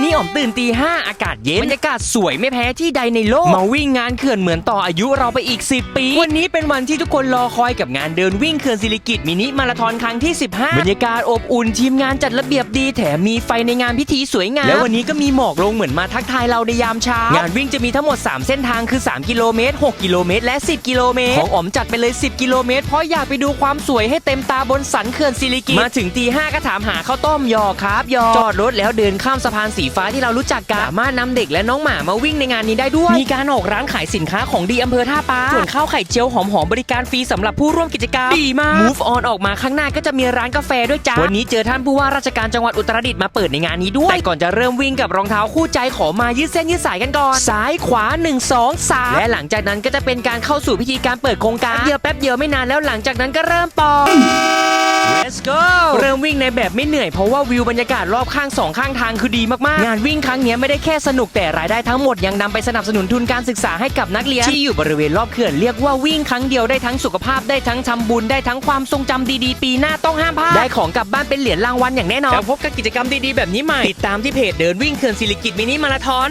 วันนี้อ๋อมตื่นตีห้าอากาศเย็นบรรยากาศสวยไม่แพ้ที่ใดในโลก มาวิ่งงานเขื่อนเหมือนต่ออายุเราไปอีก 10 ปี วันนี้เป็นวันที่ทุกคนรอคอยกับงานเดินวิ่งเขื่อนศิริกิติ์มินิมาราธอนครั้งที่ 15 บรรยากาศอบอุ่นทีมงานจัดระเบียบดีแถมมีไฟในงานพิธีสวยงาม แล้ววันนี้ก็มีหมอกลงเหมือนมาทักทายเราในยามเช้างานวิ่งจะมีทั้งหมด 3 เส้นทางคือ 3 กิโลเมตร 6 กิโลเมตร และ 10 กิโลเมตร ของอ๋อมจัดไปเลย 10 กิโลเมตร เพราะอยากไปดูความสวยให้เต็มตาบนสันเขื่อนศิริกิติ์มาถึงตีห้าก็ถามหาข้าวต้มยอครับยอจอดรถแล้วเดินข้ามสะพานสีฟ้าที่เรารู้จักกันสามารถนำเด็กและน้องหมามาวิ่งในงานนี้ได้ด้วย มีการออกร้านขายสินค้าของดีอำเภอท่าปาส่วนข้าวไข่เจียวหอมๆบริการฟรีสำหรับผู้ร่วมกิจกรรมดีมาก Move on ออกมาข้างหน้าก็จะมีร้านกาแฟด้วยจ้าวันนี้เจอท่านผู้ว่าราชการจังหวัดอุตรดิตถ์มาเปิดในงานนี้ด้วยแต่ก่อนจะเริ่มวิ่งกับรองเท้าคู่ใจขอมายืดเส้นยืดสายกันก่อนซ้ายขวา 1 2 3 และหลังจากนั้นก็จะเป็นการเข้าสู่พิธีการเปิดโครงการแป๊บเดียวแป๊บเดียวไม่นานแล้วหลังจากนั้นก็เริ่มปอ วิ่งในแบบไม่เหนื่อยเพราะว่าวิวบรรยากาศรอบข้างสองข้างทางคือดีมากๆ งานวิ่งครั้งเนี้ยไม่ได้แค่สนุกแต่รายได้ทั้งหมดยังนำไปสนับสนุนทุนการศึกษาให้กับนักเรียนที่อยู่บริเวณรอบเขื่อนเรียกว่าวิ่งครั้งเดียวได้ทั้งสุขภาพได้ทั้งทำบุญได้ทั้งความทรงจำดีๆ ปีหน้าต้องห้ามพลาดได้ของกลับบ้านเป็นเหรียญรางวัลอย่างแน่นอนแล้วพบกับกิจกรรมดีๆแบบนี้ใหม่ติดตามที่เพจเดินวิ่งเขื่อนศิริกิติ์มินิมาราธอน